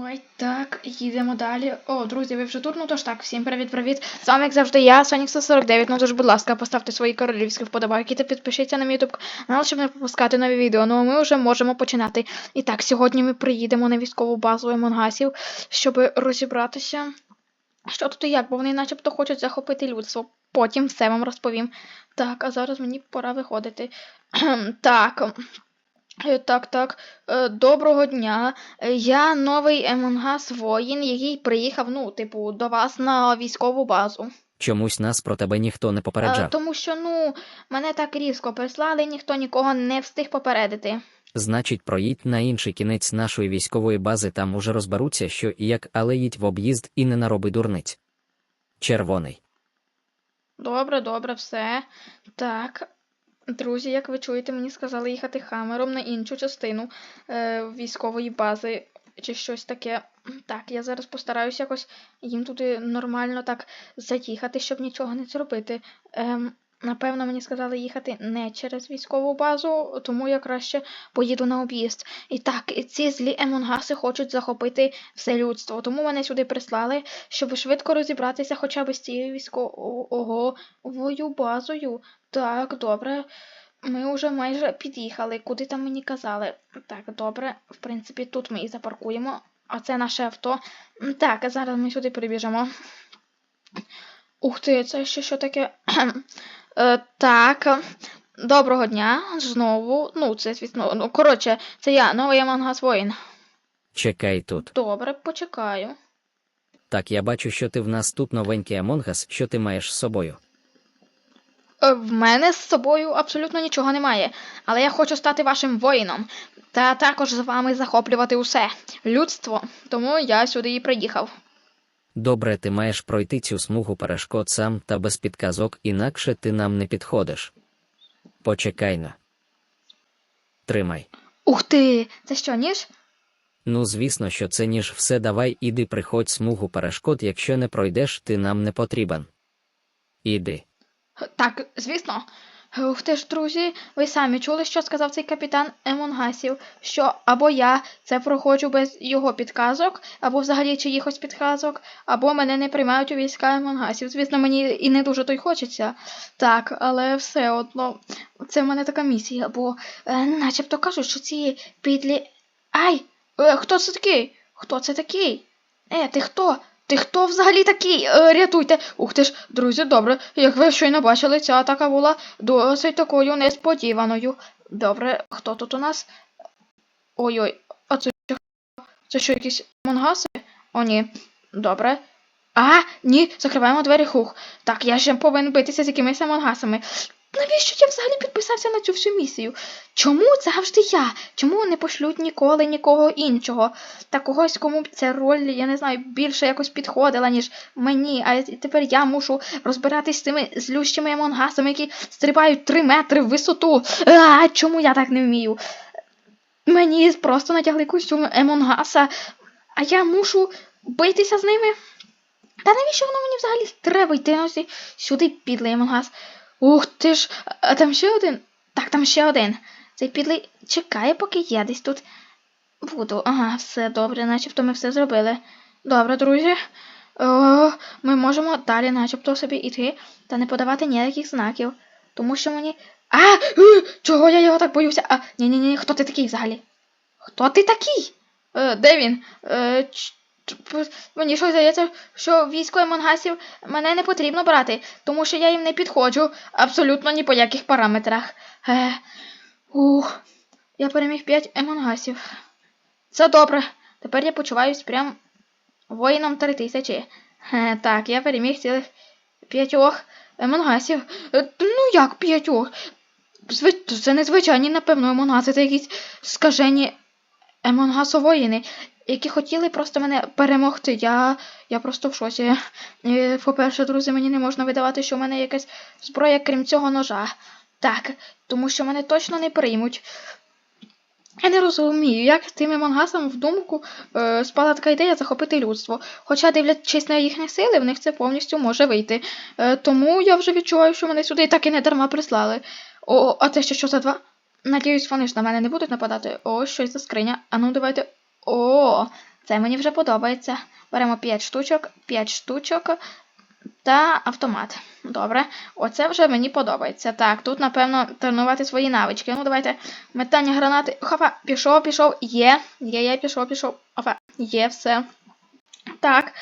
Ой, так, їдемо далі. О, друзі, ви вже тут? Ну тож так, всім привіт-привіт. З вами, як завжди, я, Сонік 149. Ну тож, будь ласка, поставте свої королівські вподобайки та підпишіться на мій YouTube канал, щоб не пропускати нові відео. Ну а ми вже можемо починати. І так, сьогодні ми приїдемо на військову базу Емонгасів, щоб розібратися. Що тут і як, бо вони начебто хочуть захопити людство. Потім все вам розповім. Так, а зараз мені пора виходити. так. Е, Так, так. Е, Доброго дня. Е, Я новий Емонгас воїн, який приїхав, ну, типу, до вас на військову базу. Чомусь нас про тебе ніхто не попереджав. Тому що, ну, мене так різко прислали, ніхто нікого не встиг попередити. Значить, проїдь на інший кінець нашої військової бази, там уже розберуться, що і як, але їдь в об'їзд і не нароби дурниць. Червоний. Добре, добре, все. Так. Друзі, як ви чуєте, мені сказали їхати хамером на іншу частину е, військової бази чи щось таке. Так, я зараз постараюся якось їм туди нормально так заїхати, щоб нічого не зробити. Ем, напевно, мені сказали їхати не через військову базу, тому я краще поїду на об'їзд. І так, ці злі емонгаси хочуть захопити все людство, тому мене сюди прислали, щоб швидко розібратися хоча б з цією військовою базою. Так, добре. Ми вже майже під'їхали. Куди там мені казали? Так, добре. В принципі, тут ми і запаркуємо. А це наше авто. Так, зараз ми сюди прибіжимо. Ух ти, це ще що таке? Е, так. Доброго дня. Знову. Ну, це звісно. Ну, коротше, це я, новий Амангас воїн. Чекай тут. Добре, почекаю. Так, я бачу, що ти в нас тут новенький Амонгас, що ти маєш з собою. Е, В мене з собою абсолютно нічого немає, але я хочу стати вашим воїном та також з вами захоплювати усе людство, тому я сюди і приїхав. Добре, ти маєш пройти цю смугу перешкод сам та без підказок, інакше ти нам не підходиш. Почекай на. Тримай. Ух ти! Це що, ніж? Ну, звісно, що це ніж все давай, іди приходь смугу перешкод, якщо не пройдеш, ти нам не потрібен. Іди. Так, звісно. Ух ти ж, друзі, ви самі чули, що сказав цей капітан Емонгасів, що або я це проходжу без його підказок, або взагалі чиїхось підказок, або мене не приймають у війська Емонгасів. Звісно, мені і не дуже то й хочеться. Так, але все одно, це в мене така місія, бо е, начебто кажуть, що ці підлі. Ай! Е, хто це такий? Хто це такий? Е, ти хто? Ти хто взагалі такий? Е, рятуйте. Ух ти ж, друзі, добре. Як ви щойно бачили, ця атака була досить такою несподіваною. Добре, хто тут у нас? Ой-ой, а це що? Це що, якісь монгаси? О, ні. Добре. А, ні, закриваємо двері хух. Так, я ще повинен битися з якимись монгасами. Навіщо я взагалі підписався на цю всю місію? Чому завжди я? Чому не пошлють ніколи нікого іншого? Та когось, кому б ця роль, я не знаю, більше якось підходила, ніж мені. А тепер я мушу розбиратись з цими злющими емонгасами, які стрибають три метри в висоту. А чому я так не вмію? Мені просто натягли костюм емонгаса, а я мушу битися з ними. Та навіщо воно мені взагалі треба йти сюди підлий емонгас? Ух ти ж, а там ще один? Так, там ще один. Цей підлий чекає, поки я десь тут буду. Ага, все добре, начебто ми все зробили. Добре, друзі. О, ми можемо далі начебто собі йти та не подавати ніяких знаків. Тому що мені. А! е, Чого я його так боюся? А, ні-ні-ні, хто ти такий взагалі? Хто ти такий? Е, де він? Е, мені щось здається, що військо Монгасів мене не потрібно брати, тому що я їм не підходжу абсолютно ні по яких параметрах. Е, ух, я переміг 5 емонгасів. Це добре. Тепер я почуваюсь прям воїном три тисячі. Е, так, я переміг цілих п'ятьох емонгасів. Е, ну як п'ятьох? Це не звичайні, напевно, емонгаси, це якісь скажені емонгасовоїни, які хотіли просто мене перемогти. Я, я просто в шоці. По-перше, друзі, мені не можна видавати, що в мене якась зброя, крім цього ножа. Так, тому що мене точно не приймуть. Я не розумію, як тим емонгасам в думку е, спала така ідея захопити людство. Хоча, дивлячись на їхні сили, в них це повністю може вийти. Е, тому я вже відчуваю, що мене сюди так і не дарма прислали. О, а це ще що за два? Надіюсь, вони ж на мене не будуть нападати. О, щось за скриня. А ну давайте. О, Це мені вже подобається. Беремо 5 штучок, 5 штучок та автомат. Добре, оце вже мені подобається. Так, тут, напевно, тренувати свої навички. Ну, давайте. Метання гранати. Хапа, пішов, пішов. Є. Є, є, пішов, пішов. Опа, є, все. Так,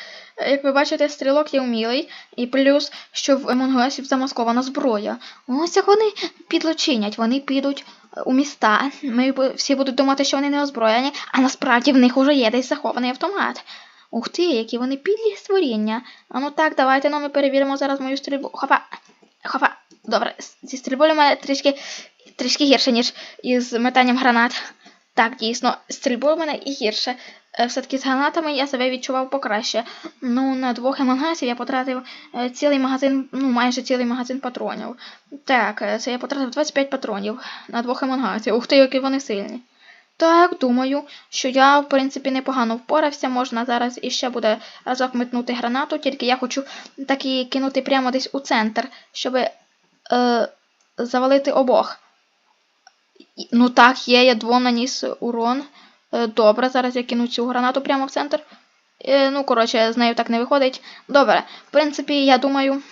як ви бачите, стрілок є вмілий, і плюс, що в Емонгасів замаскована зброя. Ось як вони підлочинять, вони підуть е, у міста. Ми всі будуть думати, що вони не озброєні, а насправді в них уже є десь захований автомат. Ух ти, які вони підлі створіння. А ну так, давайте ну, ми перевіримо зараз мою стрільбу. Хопа. Хопа. Добре, зі стрільбою у мене трішки, трішки гірше, ніж із метанням гранат. Так, дійсно, стрільбою мене і гірше. Е, Все-таки з гранатами я себе відчував покраще. Ну, на двох емангасів я потратив е, цілий магазин, ну майже цілий магазин патронів. Так, е, це я потратив 25 патронів на двох емангасів. Ух ти, які вони сильні. Так, думаю, що я, в принципі, непогано впорався. Можна зараз іще буде разок метнути гранату, тільки я хочу так її кинути прямо десь у центр, щоб е, завалити обох. Ну так, є, я двом наніс урон. Е, Добре, зараз я кину цю гранату прямо в центр. Е, Ну, коротше, з нею так не виходить. Добре, в принципі, я думаю,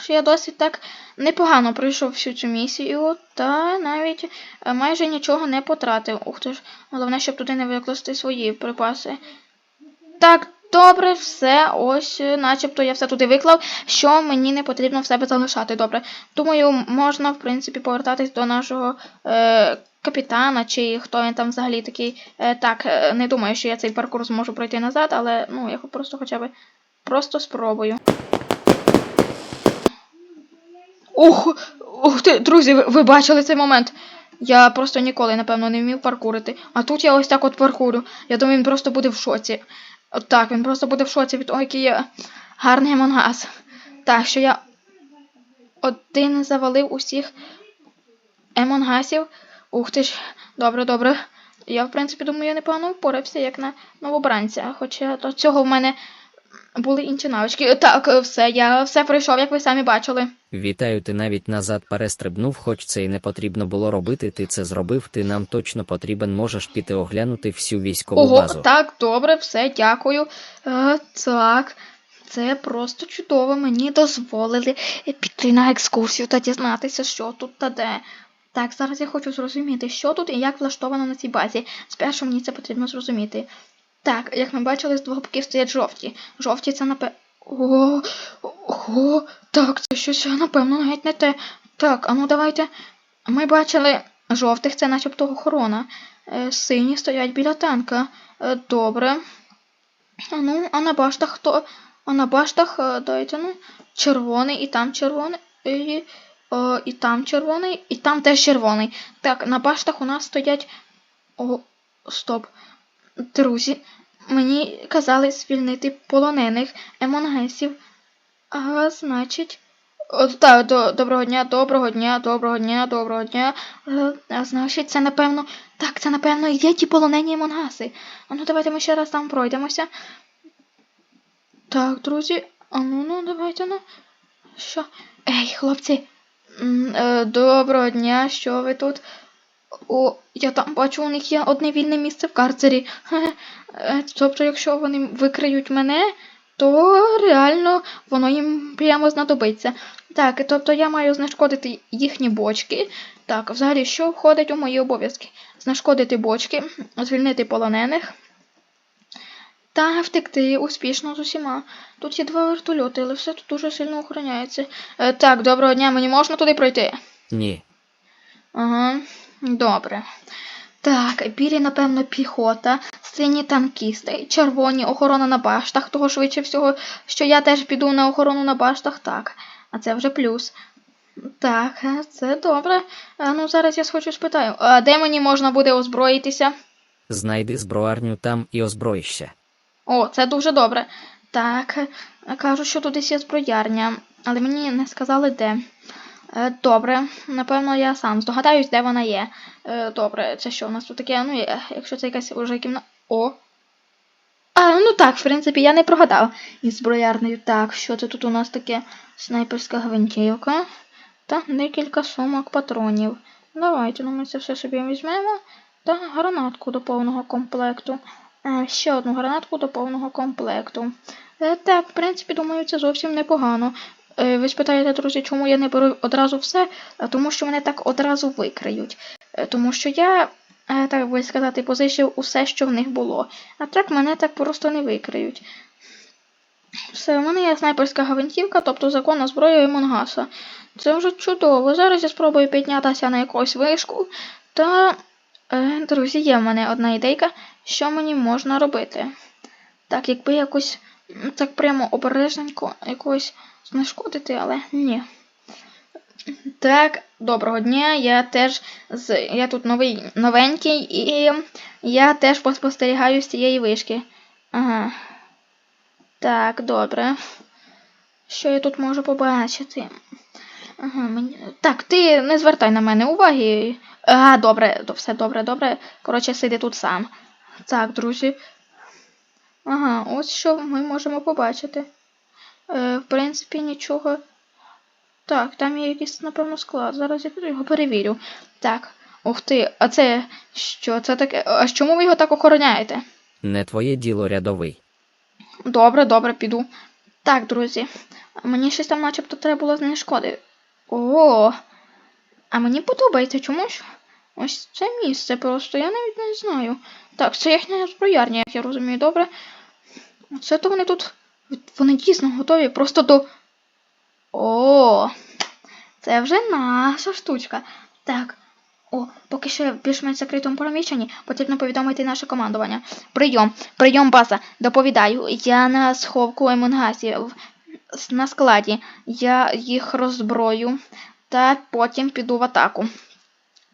що я досить так непогано пройшов всю цю місію, та навіть е, майже нічого не потратив. Ух ти ж, головне, щоб туди не викласти свої припаси. Так, добре, все, ось, е, начебто я все туди виклав, що мені не потрібно в себе залишати. Добре. Думаю, можна, в принципі, повертатись до нашого е, капітана, чи хто він там взагалі такий. Е, так, е, не думаю, що я цей паркур зможу пройти назад, але ну, я просто хоча б просто спробую. Ух, ух ти, друзі, ви, ви бачили цей момент. Я просто ніколи, напевно, не вмів паркурити. А тут я ось так от паркурю. Я думаю, він просто буде в шоці. От так, він просто буде в шоці від того, який гарний монгас. Так, що я один завалив усіх емонгасів. Ух ти ж, добре, добре. Я, в принципі, думаю, я непогано впорався, як на новобранця. Хоча до цього в мене були інші навички. Так, все, я все пройшов, як ви самі бачили. Вітаю, ти навіть назад перестрибнув, хоч це і не потрібно було робити. Ти це зробив. Ти нам точно потрібен. Можеш піти оглянути всю військову Ого, базу. так, добре, все, дякую. Е, так, це просто чудово. Мені дозволили піти на екскурсію та дізнатися, що тут та де. Так, зараз я хочу зрозуміти, що тут і як влаштовано на цій базі. Спершу мені це потрібно зрозуміти. Так, як ми бачили, з двох боків стоять жовті. Жовті це напевно. О, ого, так, це щось, напевно, навіть не те. Так, а ну давайте. Ми бачили жовтих, це начебто охорона. Е, сині стоять біля танка. Е, добре. А ну, а на баштах хто? А на баштах, е, дайте ну, червоний, і там червоний, і, о, і там червоний, і там теж червоний. Так, на баштах у нас стоять. О, стоп. Друзі, мені казали звільнити полонених емонгесів. А значить. О, так, до, доброго дня, доброго дня, доброго дня, доброго дня. Е, а значить, це напевно. Так, це напевно і є ті полонені монгаси. А ну давайте ми ще раз там пройдемося. Так, друзі. А ну ну, давайте ну. Що? Ей, хлопці. Е, Доброго дня, що ви тут? О, я там бачу, у них є одне вільне місце в карцері. Е, Тобто, якщо вони викриють мене, то реально воно їм прямо знадобиться. Так, тобто я маю знешкодити їхні бочки. Так, взагалі, що входить у мої обов'язки? Знешкодити бочки, звільнити полонених та втекти успішно з усіма. Тут є два вертольоти, але все тут дуже сильно охороняється. Е, так, доброго дня, мені можна туди пройти? Ні. Ага, добре. Так, білі, напевно, піхота, сині танкісти, червоні охорона на баштах, того швидше всього, що я теж піду на охорону на баштах, так. А це вже плюс. Так, е, це добре. А, ну, зараз я схочу спитаю, а де мені можна буде озброїтися? Знайди зброарню там і озброїшся. О, це дуже добре. Так, е, кажуть, що тут десь є зброярня, але мені не сказали де. Е, Добре, напевно, я сам здогадаюсь, де вона є. Е, Добре, це що у нас тут таке? Ну, є, якщо це якась уже кімната. О! А, ну так, в принципі, я не прогадав із зброярнею. Так, що це тут у нас таке? Снайперська гвинтівка та декілька сумок патронів. Давайте, ну ми це все собі візьмемо. Та гранатку до повного комплекту. Е, ще одну гранатку до повного комплекту. Е, так, в принципі, думаю, це зовсім непогано. Е, ви спитаєте, друзі, чому я не беру одразу все? Е, Тому що мене так одразу викриють. Е, Тому що я, так би сказати, позичив усе, що в них було. А так мене так просто не викриють. Все, у мене є снайперська гвинтівка, тобто законна зброя і Монгаса. Це вже чудово. Зараз я спробую піднятися на якусь вишку. Та, друзі, є в мене одна ідейка, що мені можна робити. Так, якби якось так прямо обережненько якось знешкодити, але ні. Так, доброго дня. Я теж з. Я тут новий новенький і я теж поспостерігаю з цієї вишки. Ага. Так, добре. Що я тут можу побачити? Ага, мені... Так, ти не звертай на мене уваги. А, добре, все добре, добре. Коротше, сиди тут сам. Так, друзі. Ага, ось що ми можемо побачити. Е, в принципі, нічого. Так, там є якийсь, напевно, склад. Зараз я його перевірю. Так. Ух ти, а це що це таке? А чому ви його так охороняєте? Не твоє діло рядовий. Добре, добре, піду. Так, друзі. Мені щось там начебто треба було знешкодити. О, а мені подобається чомусь. Ось це місце просто, я навіть не знаю. Так, це їхня зброярня, як я розумію, добре. Оце то вони тут. Вони дійсно готові просто до. О, це вже наша штучка. Так. О, поки що я в більш-менш закритому приміщенні, потрібно повідомити наше командування. Прийом, прийом, база. Доповідаю. Я на сховку емунгасів на складі. Я їх роззброю та потім піду в атаку.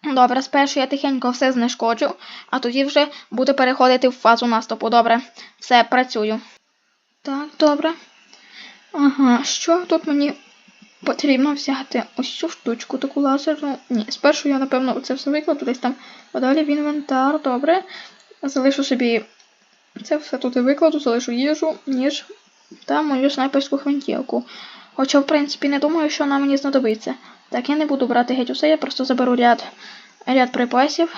Добре, спершу я тихенько все знешкоджу, а тоді вже буду переходити в фазу наступу. Добре, все, працюю. Так, добре. Ага, що тут мені потрібно взяти? Ось цю штучку, таку лазерну. Ні, спершу я, напевно, це все викладу десь там подалі в інвентар, добре. Залишу собі це все тут і викладу, залишу їжу, ніж та мою снайперську гвинтівку. Хоча, в принципі, не думаю, що вона мені знадобиться. Так, я не буду брати геть усе, я просто заберу ряд, ряд припасів.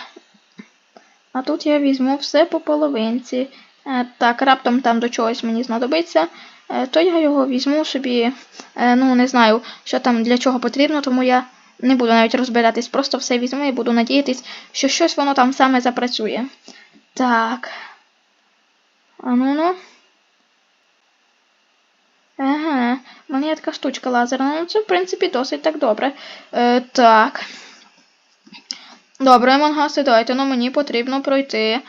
А тут я візьму все по половинці. Е, так, раптом там до чогось мені знадобиться, е, то я його візьму собі. Е, ну, не знаю, що там для чого потрібно, тому я не буду навіть розбиратись, просто все візьму і буду надіятись, що щось воно там саме запрацює. Так. А ну ну. Ага, в мене є така штучка лазерна. Ну, це, в принципі, досить так добре. Е, так. Добре, мангаси, давайте, ну мені потрібно пройти.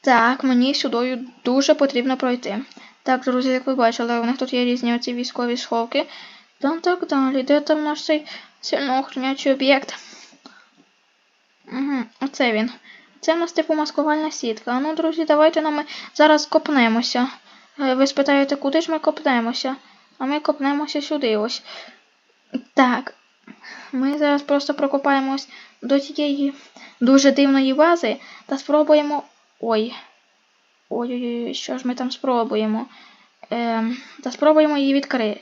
Так, мені сюди дуже потрібно пройти. Так, друзі, як ви бачили, у них тут є різні оці військові сховки. Там так далі. Де там наш цей сильно охоронячий об'єкт? Угу, оце він. Це в нас типу маскувальна сітка. Ну, друзі, давайте ну, ми зараз копнемося. Е, Ви спитаєте, куди ж ми копнемося? А ми копнемося сюди ось. Так. Ми зараз просто прокопаємось до цієї дуже дивної бази та спробуємо. Ой. Ой-ой-ой, що ж ми там спробуємо? Ем, та спробуємо її відкрити.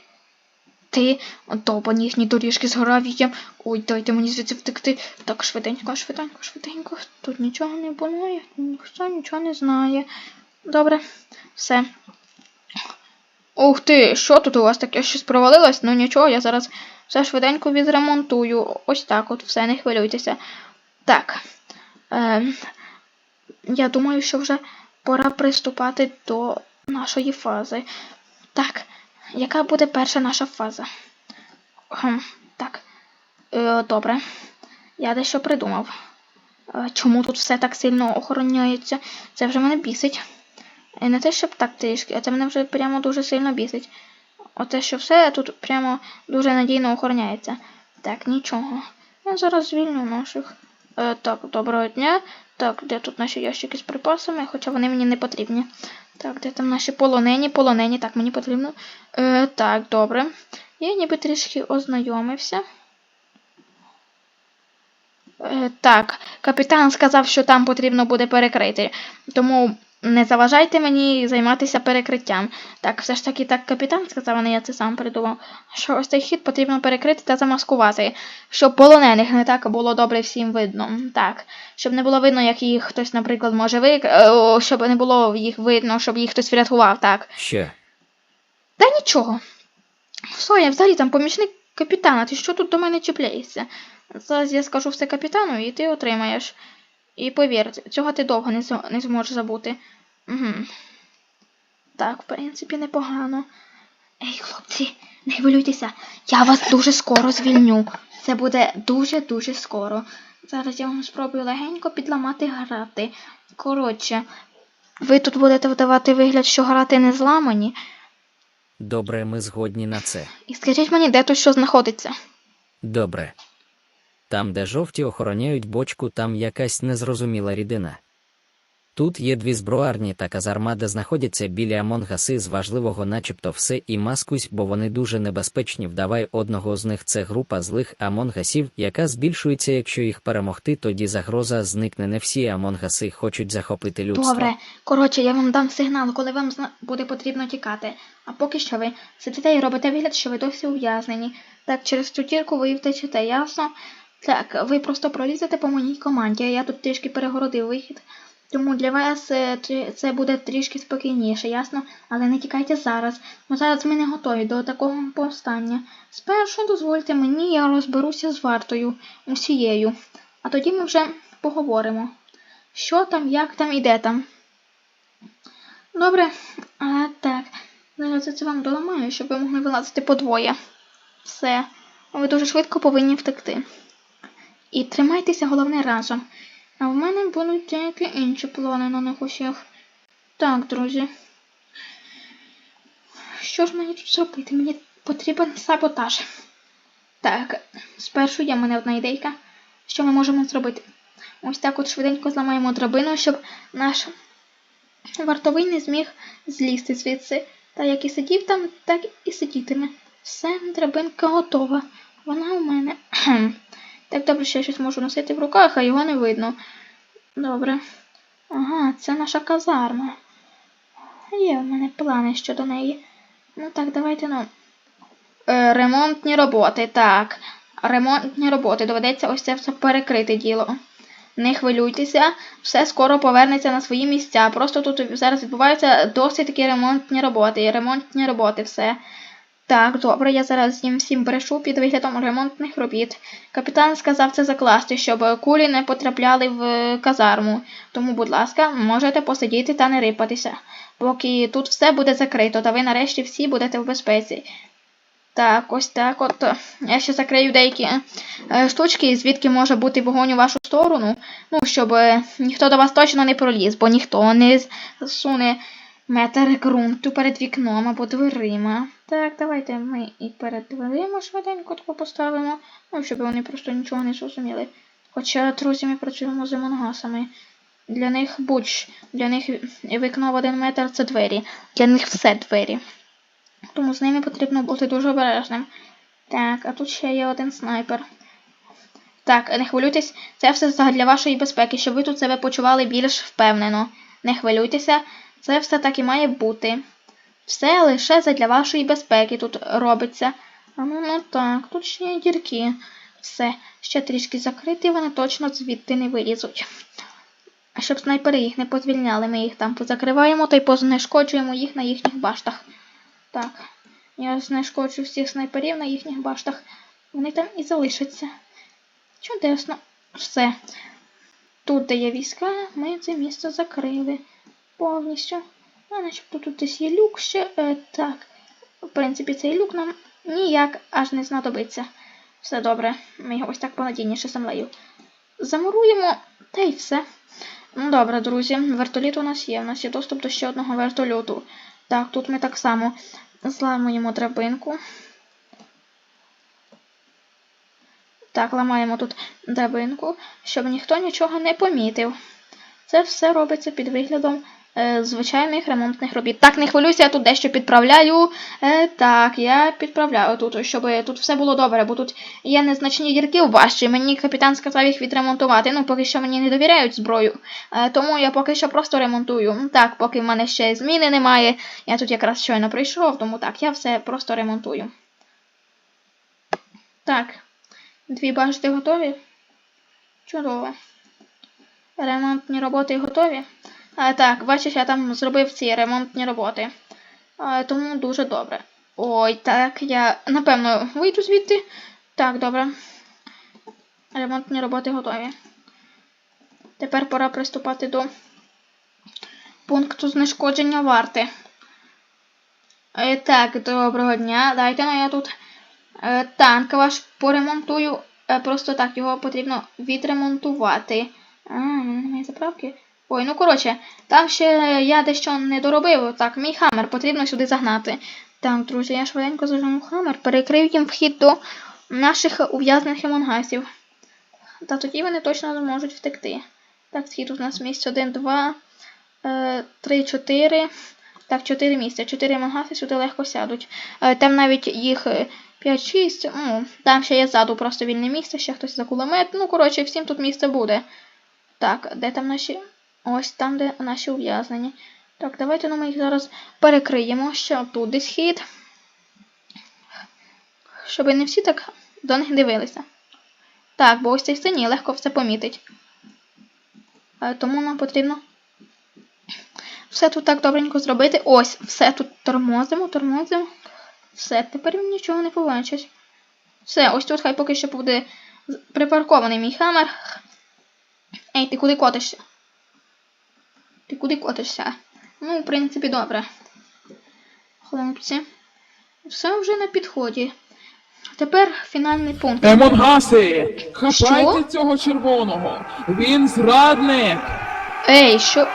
Ти, довбані їхні доріжки з гравієм. Ой, дайте мені звідси втекти. Так, швиденько, швиденько, швиденько. Тут нічого не було, ніхто нічого не знає. Добре, все. Ух ти, що тут у вас таке щось провалилось? Ну нічого, я зараз все швиденько відремонтую. Ось так от, все, не хвилюйтеся. Так. Е, я думаю, що вже пора приступати до нашої фази. Так, яка буде перша наша фаза? Хм, так. Е, добре. Я дещо придумав. Е, чому тут все так сильно охороняється? Це вже мене бісить. І не те, щоб так трішки, а це мене вже прямо дуже сильно бісить. Оте, що все тут прямо дуже надійно охороняється. Так, нічого. Я зараз звільню наших. Е, так, доброго дня. Так, де тут наші ящики з припасами, хоча вони мені не потрібні. Так, де там наші полонені, полонені, так, мені потрібно. Е, так, добре. Я ніби трішки ознайомився. Е, так, капітан сказав, що там потрібно буде перекрити. Тому не заважайте мені займатися перекриттям. Так, все ж таки так капітан сказав, а не я це сам придумав. Що ось цей хід потрібно перекрити та замаскувати, щоб полонених не так було добре всім видно. Так, щоб не було видно, як їх хтось, наприклад, може вик... е, щоб не було їх видно, щоб їх хтось врятував, так. Що? Та нічого. Що, я взагалі там помічник капітана, ти що тут до мене чіпляєшся? Зараз я скажу все капітану, і ти отримаєш. І повір, цього ти довго не, не зможеш забути. Угу. Так, в принципі, непогано. Ей, хлопці, не хвилюйтеся, я вас дуже скоро звільню. Це буде дуже-дуже скоро. Зараз я вам спробую легенько підламати грати. Коротше, ви тут будете вдавати вигляд, що грати не зламані. Добре, ми згодні на це. І скажіть мені, де тут що знаходиться. Добре. Там, де жовті охороняють бочку, там якась незрозуміла рідина. Тут є дві зброарні та казарма, де знаходяться біля Амонгаси з важливого начебто все і маскусь, бо вони дуже небезпечні. Вдавай одного з них це група злих Амонгасів, яка збільшується, якщо їх перемогти, тоді загроза зникне. Не всі Амонгаси хочуть захопити людство. Добре, коротше, я вам дам сигнал, коли вам буде потрібно тікати. А поки що ви сидите і робите вигляд, що ви досі ув'язнені. Так, через цю тірку ви втечете, ясно? Так, ви просто пролізете по моїй команді, я тут трішки перегородив вихід. Тому для вас е, це буде трішки спокійніше, ясно? Але не тікайте зараз, бо зараз ми не готові до такого повстання. Спершу дозвольте мені, я розберуся з вартою усією, а тоді ми вже поговоримо. Що там, як там і де там. Добре, а так. Зараз я це вам доламаю, щоб ви могли вилазити подвоє. Все. Ви дуже швидко повинні втекти. І тримайтеся головне разом. А в мене будуть деякі інші плани на них усіх. Так, друзі. Що ж мені тут зробити? Мені потрібен саботаж. Так, спершу є мене одна ідейка. Що ми можемо зробити? Ось так от швиденько зламаємо драбину, щоб наш вартовий не зміг злізти звідси. Та як і сидів там, так і сидітиме. Все, драбинка готова. Вона у мене. Так добре, що я щось можу носити в руках, а його не видно. Добре. Ага, це наша казарма. Є в мене плани щодо неї. Ну так, давайте ну. Е, ремонтні роботи, так. Ремонтні роботи. Доведеться ось це все перекрити діло. Не хвилюйтеся, все скоро повернеться на свої місця. Просто тут зараз відбуваються досить такі ремонтні роботи. Ремонтні роботи, все. Так, добре, я зараз їм всім брешу під виглядом ремонтних робіт. Капітан сказав це закласти, щоб кулі не потрапляли в казарму. Тому, будь ласка, можете посидіти та не рипатися, поки тут все буде закрито, та ви нарешті всі будете в безпеці. Так, ось так от. Я ще закрию деякі е, штучки, звідки може бути вогонь у вашу сторону. Ну, щоб е, ніхто до вас точно не проліз, бо ніхто не суне метр ґрунту перед вікном або дверима. Так, давайте ми і перед дверима швиденько тако поставимо, ну, щоб вони просто нічого не зрозуміли. Хоча, друзі, ми працюємо з монгасами. Для них будь, для них вікно в один метр це двері. Для них все двері. Тому з ними потрібно бути дуже обережним. Так, а тут ще є один снайпер. Так, не хвилюйтесь, це все для вашої безпеки, щоб ви тут себе почували більш впевнено. Не хвилюйтеся, це все так і має бути. Все лише задля вашої безпеки тут робиться. А ну, ну так, тут ще є дірки. Все, ще трішки закрити, вони точно звідти не вилізуть. А щоб снайпери їх не позвільняли, ми їх там позакриваємо та й познешкоджуємо їх на їхніх баштах. Так, я знешкоджу всіх снайперів на їхніх баштах. Вони там і залишаться. Чудесно. Все. Тут, де є війська, ми це місце закрили повністю. А начебто тут десь є люк ще. Е, так. В принципі, цей люк нам ніяк аж не знадобиться. Все добре. Ми його ось так понадійніше землею. Замуруємо, та й все. Ну добре, друзі, вертоліт у нас є. У нас є доступ до ще одного вертольоту. Так, тут ми так само зламуємо драбинку. Так, ламаємо тут драбинку, щоб ніхто нічого не помітив. Це все робиться під виглядом е, звичайних ремонтних робіт. Так, не хвилюйся, я тут дещо підправляю. Е, так, я підправляю тут, щоб тут все було добре, бо тут є незначні дірки в башті. Мені капітан сказав їх відремонтувати. Ну, поки що мені не довіряють зброю. Е, тому я поки що просто ремонтую. Так, поки в мене ще зміни немає. Я тут якраз щойно прийшов, тому так, я все просто ремонтую. Так, дві башти готові. Чудово. Ремонтні роботи готові. Так, бачиш, я там зробив ці ремонтні роботи. Тому дуже добре. Ой, так, я напевно вийду звідти. Так, добре. Ремонтні роботи готові. Тепер пора приступати до пункту знешкодження варти. Е, так, доброго дня. Дайте ну я тут е, танк ваш поремонтую. Е, просто так, його потрібно відремонтувати. А, немає заправки. Ой, ну коротше, там ще я дещо не доробив. Так, мій хамер потрібно сюди загнати. Так, друзі, я швиденько зажену хамер, перекрив їм вхід до наших ув'язнених емонгасів. Та тоді вони точно не можуть втекти. Так, схід у нас місць 1, 2, 3, 4. Так, 4 місця. 4 емонгаси сюди легко сядуть. Е, Там навіть їх 5-6. Ну, там ще є ззаду просто вільне місце, ще хтось за кулемет. Ну, коротше, всім тут місце буде. Так, де там наші. Ось там, де наші ув'язнені. Так, давайте ну, ми їх зараз перекриємо. Ще тут десь хід. Щоб не всі так до них дивилися. Так, бо ось цей синій легко все помітить. Е, Тому нам потрібно все тут так добренько зробити. Ось, все тут тормозимо, тормозимо. Все, тепер він нічого не побачить. Все, ось тут хай поки що буде припаркований мій хамер. Ей, ти куди котишся? Ти куди котишся? Ну, в принципі, добре. Хлопці. Все вже на підході. Тепер фінальний пункт. Емонгаси! Хапайте Що? цього червоного! Він зрадник! Ей, що.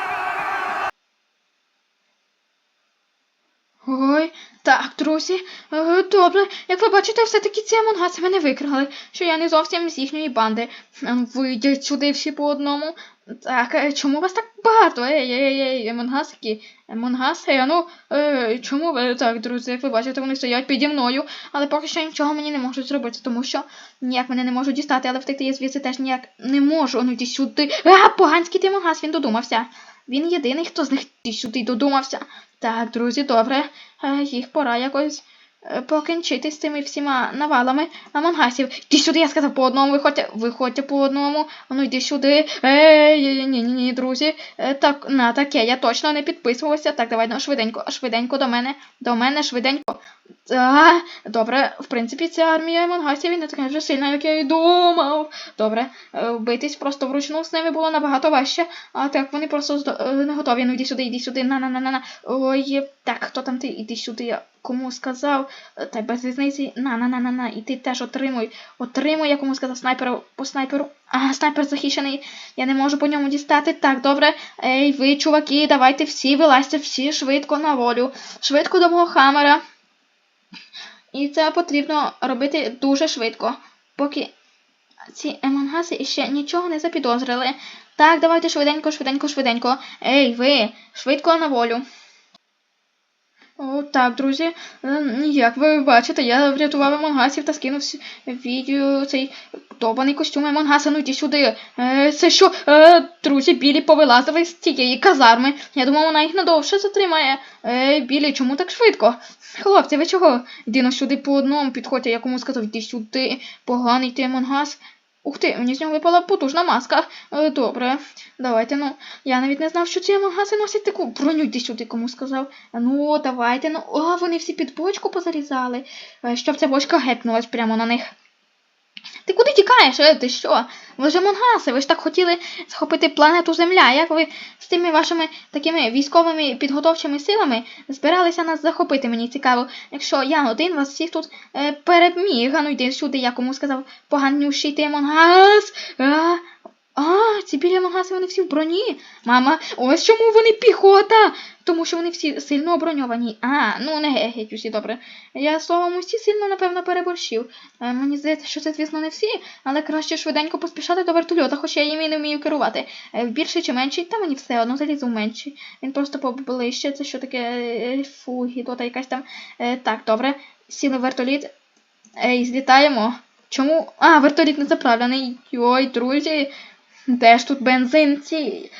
Ой, так, друзі. Е, Добре, як ви бачите, все-таки ці амонгаси мене викрали, що я не зовсім з їхньої банди. Ем, Вийдіть сюди всі по одному. Так, е, чому вас так багато? Ей, ей, ей, емонгасики, емонгаси, а ну, е, чому ви так, друзі, як ви бачите, вони стоять піді мною, але поки що нічого мені не можуть зробити, тому що ніяк мене не можуть дістати, але втекти я звідси теж ніяк не можу. Ну йди сюди. А, поганський ти емонгас, він додумався. Він єдиний, хто з них сюди додумався. Так, друзі, добре. Е, їх пора якось покінчити з цими всіма навалами амонгасів. Йди сюди, я сказав, по одному виходьте. Виходьте по одному. Ну йди сюди. Ей, ні, ні, ні, друзі. Е, так, на таке, я точно не підписувався. Так, давай ну, швиденько, швиденько до мене. До мене, швиденько. Добре, в принципі, ця армія монгасів не така вже сильна, як я і думав. Добре, е, битись просто вручну з ними було набагато важче. А так вони просто е, не готові. Ну йди сюди, йди сюди. На на на на на. Ой, так, хто там ти? Іди сюди. Кому сказав? Е, Та й без різниці. На на на на на. І ти теж отримуй. Отримуй, я кому сказав снайперу по снайперу. Ага, снайпер захищений. Я не можу по ньому дістати. Так, добре. Ей, ви, чуваки, давайте всі вилазьте, всі швидко на волю. Швидко до мого хамера. І це потрібно робити дуже швидко, поки ці емонгаси ще нічого не запідозрили. Так, давайте швиденько, швиденько, швиденько. Ей, ви, швидко на волю. О, так, друзі. Е, Як ви бачите, я врятував емонгасів та скинув відео цей добаний костюм емонгаса. Ну йди сюди. Е, це що? Е, друзі, білі повилазили з тієї казарми. Я думав, вона їх надовше затримає. Е, білі, чому так швидко? Хлопці, ви чого? Йди ну сюди по одному, підходьте, я кому сказав, йди сюди, поганий ти Емонгас. Ух ти, мені з нього випала потужна маска. Е, добре, давайте, ну. Я навіть не знав, що ці магази носять таку броню, йди сюди, кому сказав. Ну, давайте, ну. О, вони всі під бочку позарізали. Е, щоб ця бочка гепнулась прямо на них. Ти куди тікаєш? Е, ти що? Ви ж Монгаси, ви ж так хотіли захопити планету Земля. Як ви з тими вашими такими військовими підготовчими силами збиралися нас захопити? Мені цікаво, якщо я один вас всіх тут е, переміг. А ну йди сюди, я кому сказав поганющий ти Монгас. А, А, ці білі вони всі в броні. Мама, ось чому вони піхота. Тому що вони всі сильно оброньовані. А, ну не геть усі добре. Я словом усі сильно, напевно, переборщив. Е, мені здається, що це, звісно, не всі, але краще швиденько поспішати до вертольота, хоча я їм і не вмію керувати. Е, більший чи менший, та мені все одно залізу в менший. Він просто поближче. Це що таке е, фу, гідота якась там. Е, так, добре. Сіли в вертоліт. Ей, злітаємо. Чому? А, вертоліт не заправлений. Йой, друзі. Де ж тут бензин? Ці...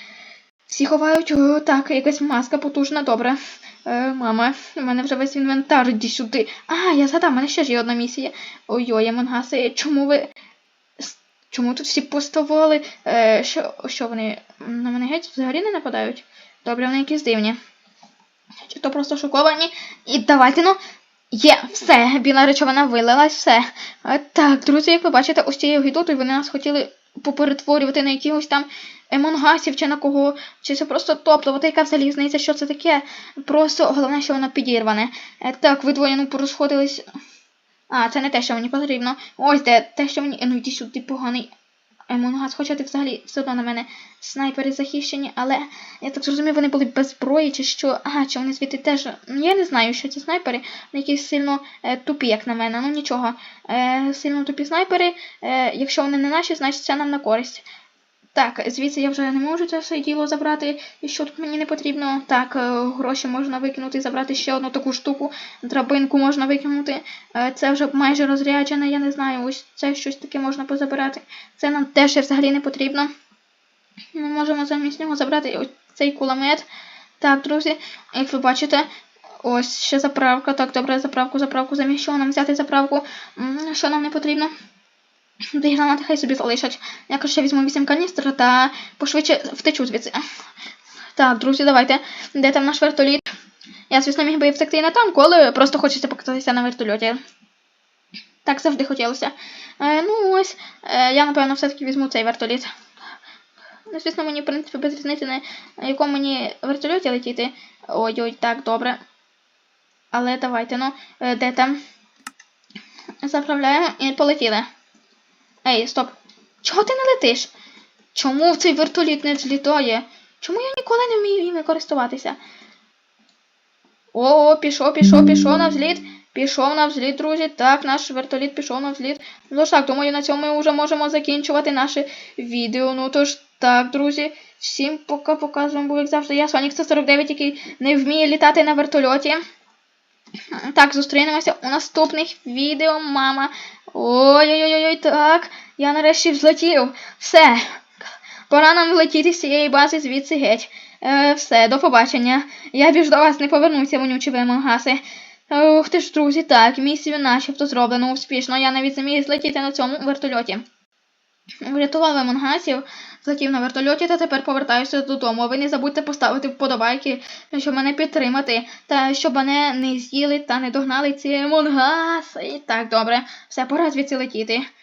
Всі ховають, о, так, якась маска потужна, добре. Е, мама, у мене вже весь інвентар, іди сюди. А, я згадав, у мене ще ж є одна місія. Ой-ой, Амонгаси, чому ви. Чому тут всі поставали? Е, що, що вони на мене геть взагалі не нападають? Добре, вони якісь дивні. Чи то просто шоковані? І давайте, ну. Є, все, біла речовина вилилась, все. Е, так, друзі, як ви бачите, ось цією гідотою вони нас хотіли поперетворювати на якихось там емонгасів чи на кого. Чи це просто топтувати, яка залізниця, що це таке. Просто головне, що воно підірване. Е, так, ви ну порозходились. А, це не те, що мені потрібно. Ось де те, що мені. Е, Ну йди сюди поганий. Емонгас, хоча ти взагалі все одно на мене снайпери захищені, але я так зрозумів, вони були без зброї, чи що. Ага, чи вони звідти теж. Ну, Я не знаю, що ці снайпери, вони якісь сильно е, тупі, як на мене. Ну нічого. Е, сильно тупі снайпери. Е, якщо вони не наші, значить це нам на користь. Так, звідси я вже не можу це все діло забрати. І що тут мені не потрібно? Так, е, гроші можна викинути і забрати ще одну таку штуку. Драбинку можна викинути. Е, Це вже майже розряджене, я не знаю, ось це щось таке можна позабирати. Це нам теж взагалі не потрібно. Ми можемо замість нього забрати ось цей кулемет. Так, друзі, як ви бачите, ось ще заправка. Так, добре, заправку, заправку. Замість чого нам взяти заправку? Що нам не потрібно? Дві гранати хай собі залишать. Я краще візьму вісім каністр та пошвидше втечу звідси. Так, друзі, давайте. Де там наш вертоліт? Я, звісно, міг би втекти і на танку, але просто хочеться покататися на вертольоті. Так завжди хотілося. Е, ну ось, е, я напевно все-таки візьму цей вертоліт. Ну, звісно, мені, в принципі, без різниці, на якому мені вертольоті летіти. Ой-ой, так, добре. Але давайте, ну, де там? Заправляємо і полетіли. Ей, стоп. Чого ти не летиш? Чому цей вертоліт не взлітає? Чому я ніколи не вмію ними користуватися? О, пішов, пішов, пішов на взліт. Пішов на взліт, друзі. Так, наш вертоліт пішов на взліт. Ну так, думаю, на цьому ми вже можемо закінчувати наше відео. Ну тож так, друзі. Всім пока показуємо, бо як завжди я Сонік 149, який не вміє літати на вертольоті. Так, зустрінемося у наступних відео, мама. Ой-ой-ой, так. Я нарешті взлетів. Все. Пора нам влетіти з цієї бази звідси геть. Е, все, до побачення. Я більш до вас не повернуся, вонючі ви монгаси. Ух ти ж, друзі, так, місію начебто зроблено успішно. Я навіть зміг злетіти на цьому вертольоті. Врятував монгасів, злетів на вертольоті та тепер повертаюся додому. Ви не забудьте поставити вподобайки, щоб мене підтримати, та щоб мене не з'їли та не догнали ці монгаси. І так, добре, все, пора звідси летіти.